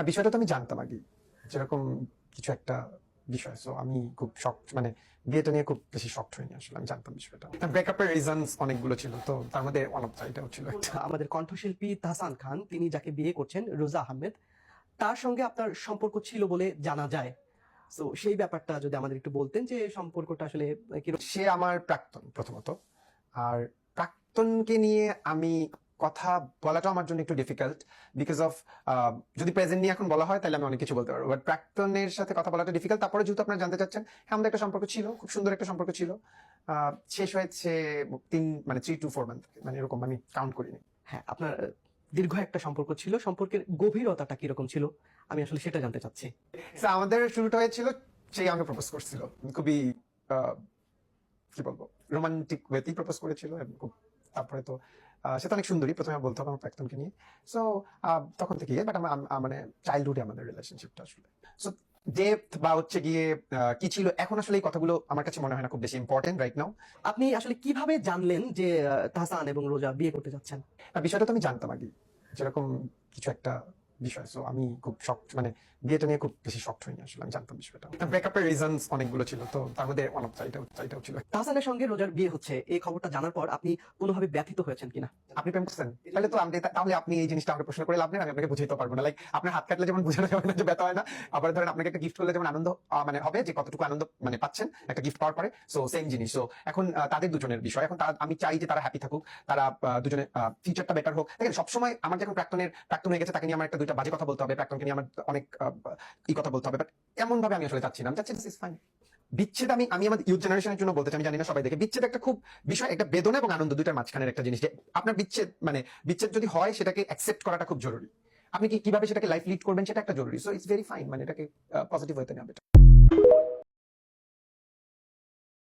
না বিষয়টা তো আমি জানতাম আগে। যেরকম কিছু একটা বিষয়। সো আমি খুব শক মানে বিয়েটা নিয়ে খুব বেশি শক্ট হয়নি আসলে আমি জানতাম বিষয়টা। ব্রেকআপের রিজনস অনেকগুলো ছিল তো তার মধ্যে ওয়ান অফ এটাও ছিল একটা। আমাদের কণ্ঠশিল্পী তাহসান খান তিনি যাকে বিয়ে করছেন রোজা আহমেদ তার সঙ্গে আপনার সম্পর্ক ছিল বলে জানা যায়। তো সেই ব্যাপারটা যদি আমাদের একটু বলতেন যে সম্পর্কটা আসলে সে আমার প্রাক্তন প্রথমত। আর প্রাক্তনকে নিয়ে আমি কথা বলাটাও আমার জন্য একটু ডিফিকাল্ট বিকজ অফ যদি প্রেজেন্ট নিয়ে এখন বলা হয় তাহলে আমি অনেক কিছু বলতে পারব। বাট প্রাক্তনের সাথে কথা বলাটা ডিফিকাল্ট তারপরে যেহেতু আপনারা জানতে চাচ্ছেন হ্যাঁ আমাদের একটা সম্পর্ক ছিল খুব সুন্দর একটা সম্পর্ক ছিল। শেষ হয়েছে তিন মানে থ্রি টু ফোর মান্থ মানে এরকম আমি কাউন্ট করিনি। হ্যাঁ আপনার দীর্ঘ একটা সম্পর্ক ছিল। সম্পর্কের গভীরতাটা কীরকম ছিল? আমি আসলে সেটা জানতে চাচ্ছি। আমাদের শুরুটা হয়েছিল সেই আমাকে প্রপোজ করছিল। খুবই আহ, কি বলব? রোমান্টিক ওয়েতেই প্রপোজ করেছিল এবং খুব তারপরে তো অনেক সুন্দরী, প্রথমে বলতে হবে আমার প্রাক্তনকে নিয়ে। সো তখন থেকে বাট মানে চাইল্ডহুডে আমাদের রিলেশনশিপটা আসলে। সো ডেপথ বা হচ্ছে গিয়ে কি ছিল, এখন আসলে এই কথাগুলো আমার কাছে মনে হয় না খুব বেশি ইম্পর্টেন্ট রাইট নাও আপনি আসলে কীভাবে জানলেন যে তাহসান এবং রোজা বিয়ে করতে যাচ্ছেন? বিষয়টা তো আমি জানতাম আগে যেরকম কিছু একটা বিষয়। সো আমি খুব মানে বিয়েটা নিয়ে খুব বেশি শক্ট হয়নি আসলে আমি জানতাম বিষয়টা। ব্রেকআপের রিজনস অনেকগুলো ছিল তো তার মধ্যে ওয়ান অফ এটাও ছিল। তাহসানের সঙ্গে রোজার বিয়ে হচ্ছে এই খবরটা জানার পর আপনি কোনোভাবে ব্যথিত হয়েছেন কিনা? আপনি প্রেম করছেন? তাহলে তো আমি তাহলে আপনি এই জিনিসটা আমাকে প্রশ্ন করে লাভ নেই আমি আপনাকে বুঝাইতে পারব না। লাইক আপনার হাত কাটলে যেমন বোঝানো যাবে না যে ব্যথা হয় না আবার ধরেন আপনাকে একটা গিফট করলে যেমন আনন্দ মানে হবে যে কতটুকু আনন্দ মানে পাচ্ছেন একটা গিফট পাওয়ার পরে। সো সেম জিনিস। সো এখন তাদের দুজনের বিষয়। এখন আমি চাই যে তারা হ্যাপি থাকুক তারা দুজনে ফিউচারটা বেটার হোক। দেখেন সবসময় আমার যখন প্রাক্তনের প্রাক্তন হয়ে গেছে তাকে নিয়ে আমার একটা দুইটা বাজে কথা বলতে হবে, প্রাক্তনকে নিয়ে আমার অনেক ই কথা বলতে হবে বাট এমন ভাবে আমি আসলে চাচ্ছি না। আমি চাচ্ছি দিস ইজ ফাইন বিচ্ছেদ আমি আমি আমার ইউথ জেনারেশনের জন্য বলতে চাই, আমি জানি না সবাই দেখে। বিচ্ছেদ একটা খুব বিষয়, একটা বেদনা এবং আনন্দ দুইটার মাঝখানের একটা জিনিস যে আপনার বিচ্ছেদ মানে বিচ্ছেদ যদি হয়, সেটাকে অ্যাকসেপ্ট করাটা খুব জরুরি। আপনি কি, কীভাবে সেটাকে লাইফ লিড করবেন, সেটা একটা জরুরি। সো ইটস ভেরি ফাইন মানে এটাকে পজিটিভ হতে নেওয়া।